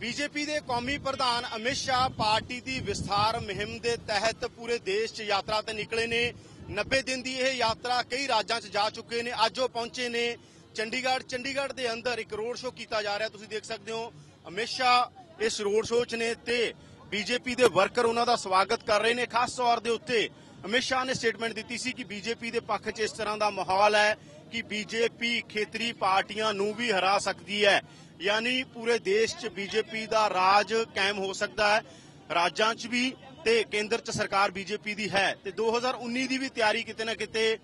BJP ਦੇ ਕੌਮੀ ਪ੍ਰਧਾਨ ਅਮਿਤ ਸ਼ਾਹ ਪਾਰਟੀ ਦੀ ਵਿਸਥਾਰ ਮੁਹਿੰਮ ਦੇ ਤਹਿਤ ਪੂਰੇ ਦੇਸ਼ 'ਚ ਯਾਤਰਾ ਤੇ ਨਿਕਲੇ ਨੇ। 90 ਦਿਨ ਦੀ ਇਹ ਯਾਤਰਾ ਕਈ ਰਾਜਾਂ 'ਚ ਜਾ ਚੁੱਕੇ ਨੇ। ਅੱਜ ਉਹ ਪਹੁੰਚੇ ਨੇ ਚੰਡੀਗੜ੍ਹ। ਚੰਡੀਗੜ੍ਹ ਦੇ ਅੰਦਰ ਇੱਕ ਰੋਡ ਸ਼ੋਅ ਕੀਤਾ ਜਾ ਰਿਹਾ। ਤੁਸੀਂ ਦੇਖ ਸਕਦੇ ਹੋ, ਅਮਿਤ ਸ਼ਾਹ ਇਸ ਰੋਡ ਸ਼ੋਅ 'ਚ ਨੇ ਤੇ ਬੀਜੇਪੀ ਦੇ ਵਰਕਰ ਉਹਨਾਂ ਦਾ ਸਵਾਗਤ ਕਰ ਰਹੇ ਨੇ। ਖਾਸ ਤੌਰ ਦੇ ਉੱਤੇ ਅਮਿਤ ਸ਼ਾਹ ਨੇ ਸਟੇਟਮੈਂਟ ਦਿੱਤੀ ਸੀ ਕਿ ਬੀਜੇਪੀ ਦੇ ਪੱਖ 'ਚ ਇਸ ਤਰ੍ਹਾਂ ਦਾ ਮਾਹੌਲ ਹੈ ਕਿ ਬੀਜੇਪੀ ਖੇਤਰੀ ਪਾਰਟੀਆਂ ਨੂੰ ਵੀ ਹਰਾ ਸਕਦੀ ਹੈ। ਯਾਨੀ ਪੂਰੇ ਦੇਸ਼ 'ਚ ਬੀਜੇਪੀ ਦਾ ਰਾਜ ਕਾਇਮ ਹੋ ਸਕਦਾ ਹੈ। ਰਾਜਾਂ 'ਚ ਵੀ ਤੇ ਕੇਂਦਰ 'ਚ ਸਰਕਾਰ ਬੀਜੇਪੀ ਦੀ ਹੈ। ਤੇ 2019 ਦੀ ਵੀ ਤਿਆਰੀ ਕਿਤੇ ਨਾ ਕਿਤੇ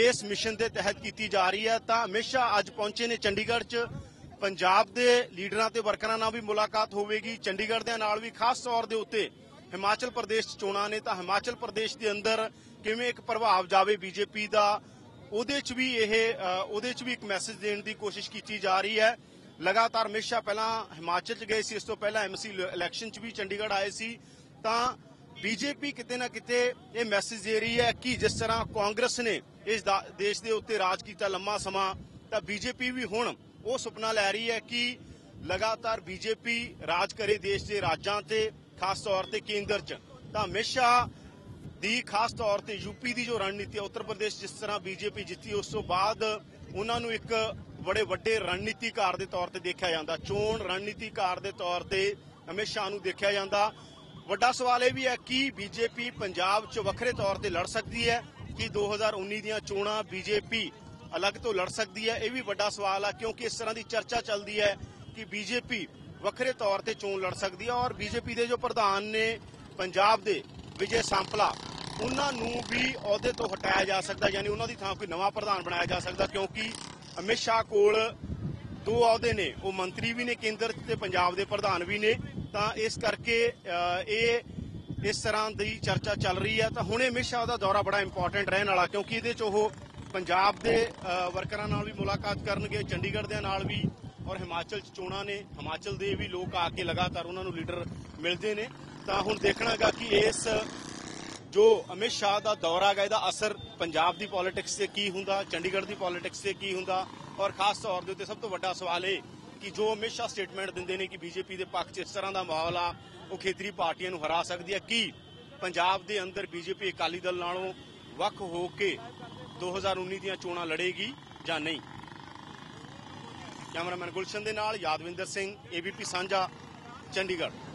ਇਸ ਮਿਸ਼ਨ ਦੇ ਤਹਿਤ ਕੀਤੀ ਜਾ ਰਹੀ ਹੈ। ਤਾਂ ਅਮਿਤ ਅੱਜ ਪਹੁੰਚੇ ਨੇ ਚੰਡੀਗੜ੍ਹ 'ਚ। ਪੰਜਾਬ ਦੇ ਲੀਡਰਾਂ ਤੇ ਵਰਕਰਾਂ ਨਾਲ ਵੀ ਮੁਲਾਕਾਤ ਹੋਵੇਗੀ। ਚੰਡੀਗੜ੍ਹ ਦੇ ਨਾਲ ਵੀ ਖਾਸ ਤੌਰ ਦੇ ਉੱਤੇ ਹਿਮਾਚਲ ਪ੍ਰਦੇਸ਼ 'ਚ ਚੋਣਾਂ ਨੇ। ਤਾਂ ਹਿਮਾਚਲ ਪ੍ਰਦੇਸ਼ ਦੇ ਅੰਦਰ ਕਿਵੇਂ ਇੱਕ ਪ੍ਰਭਾਵ ਜਾਵੇ ਬੀਜੇਪੀ ਦਾ, ਉਹਦੇ 'ਚ ਵੀ ਇਹ ਉਹਦੇ 'ਚ ਵੀ ਇੱਕ ਮੈਸੇਜ ਦੇਣ ਦੀ ਕੋਸ਼ਿਸ਼ ਕੀਤੀ ਜਾ ਰਹੀ ਹੈ। ਲਗਾਤਾਰ ਅਮਿਤ ਸ਼ਾਹ ਪਹਿਲਾਂ ਹਿਮਾਚਲ 'ਚ ਗਏ ਸੀ, ਇਸ ਤੋਂ ਪਹਿਲਾਂ ਐਮਸੀ ਇਲੈਕਸ਼ਨ 'ਚ ਵੀ ਚੰਡੀਗੜ੍ਹ ਆਏ ਸੀ। ਤਾਂ ਬੀਜੇਪੀ ਕਿਤੇ ਨਾ ਕਿਤੇ ਇਹ ਮੈਸੇਜ ਦੇ ਰਹੀ ਹੈ ਕਿ ਜਿਸ ਤਰ੍ਹਾਂ ਕਾਂਗਰਸ ਨੇ ਇਸ ਦੇਸ਼ ਦੇ ਉੱਤੇ ਰਾਜ ਕੀਤਾ ਲੰਮਾ ਸਮਾਂ, ਤਾਂ ਬੀਜੇਪੀ ਵੀ ਹੁਣ ਉਹ ਸੁਪਨਾ ਲੈ ਰਹੀ ਹੈ ਕਿ ਲਗਾਤਾਰ ਬੀਜੇਪੀ ਰਾਜ ਕਰੇ ਦੇਸ਼ ਦੇ ਰਾਜਾਂ ਤੇ, ਖਾਸ ਤੌਰ ਤੇ ਕੇਂਦਰ 'ਚ। ਤਾਂ ਅਮਿਤ ਸ਼ਾਹ ਦੀ ਖਾਸ ਤੌਰ ਤੇ ਯੂਪੀ ਦੀ ਜੋ ਰਣਨੀਤੀ ਹੈ, ਉੱਤਰ ਪ੍ਰਦੇਸ਼ ਜਿਸ ਤਰ੍ਹਾਂ ਬੀਜੇਪੀ ਜਿੱਤੀ, ਉਸ ਤੋਂ ਬਾਅਦ ਉਹਨਾਂ ਨੂੰ ਇੱਕ ਬੜੇ ਵੱਡੇ ਰਣਨੀਤੀਕਾਰ ਦੇ ਤੌਰ ਤੇ ਦੇਖਿਆ ਜਾਂਦਾ। ਚੋਣ ਰਣਨੀਤੀਕਾਰ ਦੇ ਤੌਰ ਤੇ ਅਮਿਤ ਸ਼ਾਹ ਨੂੰ ਦੇਖਿਆ ਜਾਂਦਾ। ਵੱਡਾ ਸਵਾਲ ਇਹ ਵੀ ਹੈ ਕਿ ਬੀਜੇਪੀ ਪੰਜਾਬ 'ਚ ਵੱਖਰੇ ਤੌਰ ਤੇ ਲੜ ਸਕਦੀ ਹੈ ਕਿ 2019 ਦੀਆਂ ਚੋਣਾਂ ਬੀਜੇਪੀ ਅਲੱਗ ਤੋਂ ਲੜ ਸਕਦੀ ਹੈ? ਇਹ ਵੀ ਵੱਡਾ ਸਵਾਲ ਆ, ਕਿਉਂਕਿ ਇਸ ਤਰ੍ਹਾਂ ਦੀ ਚਰਚਾ ਚੱਲਦੀ ਹੈ ਕਿ ਬੀਜੇਪੀ ਵੱਖਰੇ ਤੌਰ ਤੇ ਚੋਣ ਲੜ ਸਕਦੀ ਹੈ ਔਰ ਬੀਜੇਪੀ ਦੇ ਜੋ ਪ੍ਰਧਾਨ ਨੇ ਪੰਜਾਬ ਦੇ ਵਿਜੇ ਸਾਂਪਲਾ, ਉਹਨਾਂ ਨੂੰ ਵੀ ਅਹੁਦੇ ਤੋਂ ਹਟਾਇਆ ਜਾ ਸਕਦਾ, ਯਾਨੀ ਉਹਨਾਂ ਦੀ ਥਾਂ ਕੋਈ ਨਵਾਂ ਪ੍ਰਧਾਨ ਬਣਾਇਆ ਜਾ ਸਕਦਾ, ਕਿਉਂਕਿ ਅਮਿਤ ਸ਼ਾਹ ਕੋਲ ਦੋ ਅਹੁਦੇ ਨੇ। ਉਹ ਮੰਤਰੀ ਵੀ ਨੇ ਕੇਂਦਰ ਤੇ ਪੰਜਾਬ ਦੇ ਪ੍ਰਧਾਨ ਵੀ ਨੇ। ਤਾਂ ਇਸ ਕਰਕੇ ਇਹ ਇਸ ਤਰ੍ਹਾਂ ਦੀ ਚਰਚਾ ਚੱਲ ਰਹੀ ਹੈ। ਤਾਂ ਹੁਣੇ ਅਮਿਤ ਸ਼ਾਹ ਦਾ ਦੌਰਾ ਬੜਾ ਇੰਪੋਰਟੈਂਟ ਰਹਿਣ ਵਾਲਾ, ਕਿਉਂਕਿ ਇਹਦੇ 'ਚ ਉਹ ਪੰਜਾਬ ਦੇ ਵਰਕਰਾਂ ਨਾਲ ਵੀ ਮੁਲਾਕਾਤ ਕਰਨਗੇ, ਚੰਡੀਗੜ੍ਹ ਦੇ ਨਾਲ ਵੀ ਔਰ ਹਿਮਾਚਲ 'ਚ ਚੋਣਾਂ ਨੇ। ਹਿਮਾਚਲ ਦੇ ਵੀ ਲੋਕ ਆ ਕੇ ਲਗਾਤਾਰ ਉਹਨਾਂ ਨੂੰ ਲੀਡਰ ਮਿਲਦੇ ਨੇ। ਤਾਂ ਹੁਣ ਦੇਖਣਾਗਾ ਕਿ ਇਸ ਜੋ ਅਮਿਤ ਸ਼ਾਹ ਦਾ ਦੌਰਾ ਹੈਗਾ, ਇਹਦਾ ਅਸਰ ਪੰਜਾਬ ਦੀ ਪੋਲਿਟਿਕਸ ਤੇ ਕੀ ਹੁੰਦਾ, ਚੰਡੀਗੜ੍ਹ ਦੀ ਪੋਲਿਟਿਕਸ ਤੇ ਕੀ ਹੁੰਦਾ? ਔਰ ਖਾਸ ਤੌਰ ਦੇ ਉੱਤੇ ਸਭ ਤੋਂ ਵੱਡਾ ਸਵਾਲ ਇਹ ਕਿ ਜੋ ਅਮਿਤ ਸ਼ਾਹ ਸਟੇਟਮੈਂਟ ਦਿੰਦੇ ਨੇ ਕਿ ਬੀਜੇਪੀ ਦੇ ਪੱਖ 'ਚ ਇਸ ਤਰ੍ਹਾਂ ਦਾ ਮਾਹੌਲ ਆ, ਉਹ ਖੇਤਰੀ ਪਾਰਟੀਆਂ ਨੂੰ ਹਰਾ ਸਕਦੀ ਹੈ ਕੀ? ਪੰਜਾਬ ਦੇ ਅੰਦਰ ਬੀਜੇਪੀ ਅਕਾਲੀ ਦਲ ਨਾਲੋਂ ਵੱਖ ਹੋ ਕੇ 2019 ਦੀਆਂ ਚੋਣਾਂ ਲੜੇਗੀ ਜਾਂ ਨਹੀਂ? ਕੈਮਰਾਮੈਨ ਗੁਲਸ਼ਨ ਦੇ ਨਾਲ ਯਾਦਵਿੰਦਰ ਸਿੰਘ ਏਬੀਪੀ ਸਾਂਝਾ, ਚੰਡੀਗੜ੍ਹ।